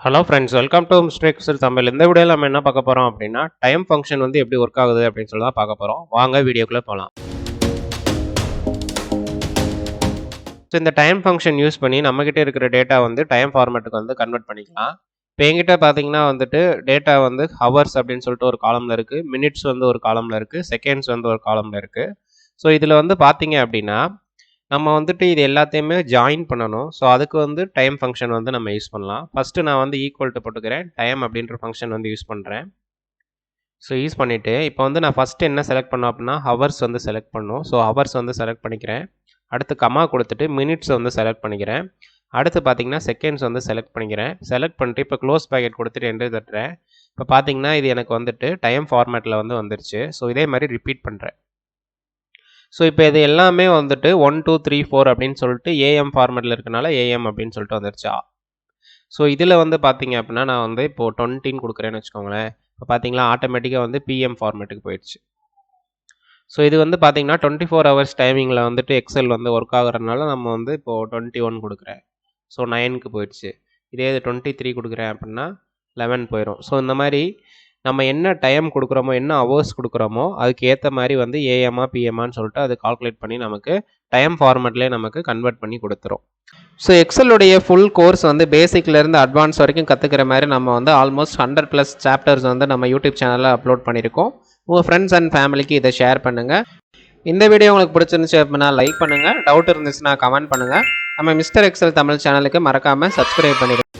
Hello friends welcome to mistakes Tamil. இந்த வீடியோவில் நம்ம என்ன பார்க்க போகிறோம் அப்படின்னா டைம் ஃபங்க்ஷன் வந்து எப்படி ஒர்க் ஆகுது அப்படின்னு சொல்லி தான் பார்க்க போகிறோம் வாங்க வீடியோக்குள்ளே போகலாம் ஸோ இந்த டைம் ஃபங்க்ஷன் யூஸ் பண்ணி நம்மக்கிட்ட இருக்கிற டேட்டா வந்து டைம் ஃபார்மேட்டுக்கு வந்து கன்வெர்ட் பண்ணிக்கலாம். இப்போ எங்கிட்ட பார்த்தீங்கன்னா வந்துட்டு டேட்டா வந்து ஹவர்ஸ் அப்படின்னு சொல்லிட்டு ஒரு காலமில் இருக்குது மினிட்ஸ் வந்து ஒரு காலமில் இருக்குது செகண்ட்ஸ் வந்து ஒரு காலமில் இருக்குது ஸோ இதில் வந்து பார்த்தீங்க அப்படின்னா நம்ம வந்துட்டு இது எல்லாத்தையுமே ஜாயின் பண்ணணும். ஸோ அதுக்கு வந்து டைம் ஃபங்க்ஷன் வந்து நம்ம யூஸ் பண்ணலாம். ஃபஸ்ட்டு நான் வந்து ஈக்குவல் டு போட்டுக்கிறேன். டைம் அப்படின்ற ஃபங்க்ஷன் வந்து யூஸ் பண்ணுறேன் ஸோ யூஸ் பண்ணிவிட்டு இப்போ வந்து நான் ஃபஸ்ட்டு என்ன செலக்ட் பண்ணோம் அப்படின்னா ஹவர்ஸ் வந்து செலக்ட் பண்ணணும் ஸோ ஹவர்ஸ் வந்து செலக்ட் பண்ணிக்கிறேன். அடுத்து கமா கொடுத்துட்டு மினிட்ஸ் வந்து செலக்ட் பண்ணிக்கிறேன். அடுத்து பார்த்தீங்கன்னா செகண்ட்ஸ் வந்து செலக்ட் பண்ணிக்கிறேன். செலக்ட் பண்ணிட்டு இப்போ க்ளோஸ் பேக்கெட் கொடுத்துட்டு என்ட்ரு தட்டுறேன். இப்போ பார்த்தீங்கன்னா இது எனக்கு வந்துட்டு டைம் ஃபார்மேட்டில் வந்து வந்துருச்சு. ஸோ இதே மாதிரி ரிப்பீட் பண்ணுறேன் ஸோ இப்போ இது எல்லாமே வந்துட்டு ஒன் டூ த்ரீ ஃபோர் அப்படின்னு சொல்லிட்டு ஏஎம் ஃபார்மேட்டில் இருக்கனால ஏஎம் அப்படின்னு சொல்லிட்டு வந்துருச்சா. ஸோ இதில் வந்து பார்த்தீங்க அப்படின்னா நான் வந்து இப்போது டுவெண்ட்டின்னு கொடுக்குறேன்னு வச்சுக்கோங்களேன். இப்போ பார்த்தீங்களா ஆட்டோமேட்டிக்காக வந்து பிஎம் ஃபார்மேட்டுக்கு போயிடுச்சு. ஸோ இது வந்து பார்த்தீங்கன்னா டுவெண்ட்டி ஃபோர் ஹவர்ஸ் டைமிங்கில் வந்துட்டு எக்ஸல் வந்து ஒர்க் ஆகுறதுனால நம்ம வந்து இப்போது டுவெண்ட்டி ஒன் கொடுக்குறேன் ஸோ நைனுக்கு போயிடுச்சு. இதே இது டுவெண்ட்டி த்ரீ கொடுக்குறேன் அப்படின்னா லெவன் போயிடும் ஸோ இந்த மாதிரி நம்ம என்ன டைம் கொடுக்குறோமோ என்ன ஹவர்ஸ் கொடுக்குறோமோ அதுக்கு ஏற்ற மாதிரி வந்து ஏஎம்ஆ பிஎம்மான்னு சொல்லிட்டு அது கால்குலேட் பண்ணி நமக்கு டைம் ஃபார்மேட்லேயே நமக்கு கன்வெர்ட் பண்ணி கொடுத்துரும். ஸோ எக்ஸலுடைய ஃபுல் கோர்ஸ் வந்து பேசிக்லேருந்து அட்வான்ஸ் வரைக்கும் கற்றுக்கிற மாதிரி நம்ம வந்து ஆல்மோஸ்ட் ஹண்ட்ரட் ப்ளஸ் சாப்டர்ஸ் வந்து நம்ம யூடியூப் சேனலில் அப்லோட் பண்ணியிருக்கோம். உங்கள் ஃப்ரெண்ட்ஸ் அண்ட் ஃபேமிலிக்கு இதை ஷேர் பண்ணுங்கள் இந்த வீடியோ உங்களுக்கு பிடிச்சிருந்துச்சு அப்படின்னா லைக் பண்ணுங்கள் டவுட் இருந்துச்சுன்னா கமெண்ட் பண்ணுங்கள் நம்ம மிஸ்டர் எக்ஸல் தமிழ் சேனலுக்கு மறக்காமல் சப்ஸ்கிரைப் பண்ணிடுங்க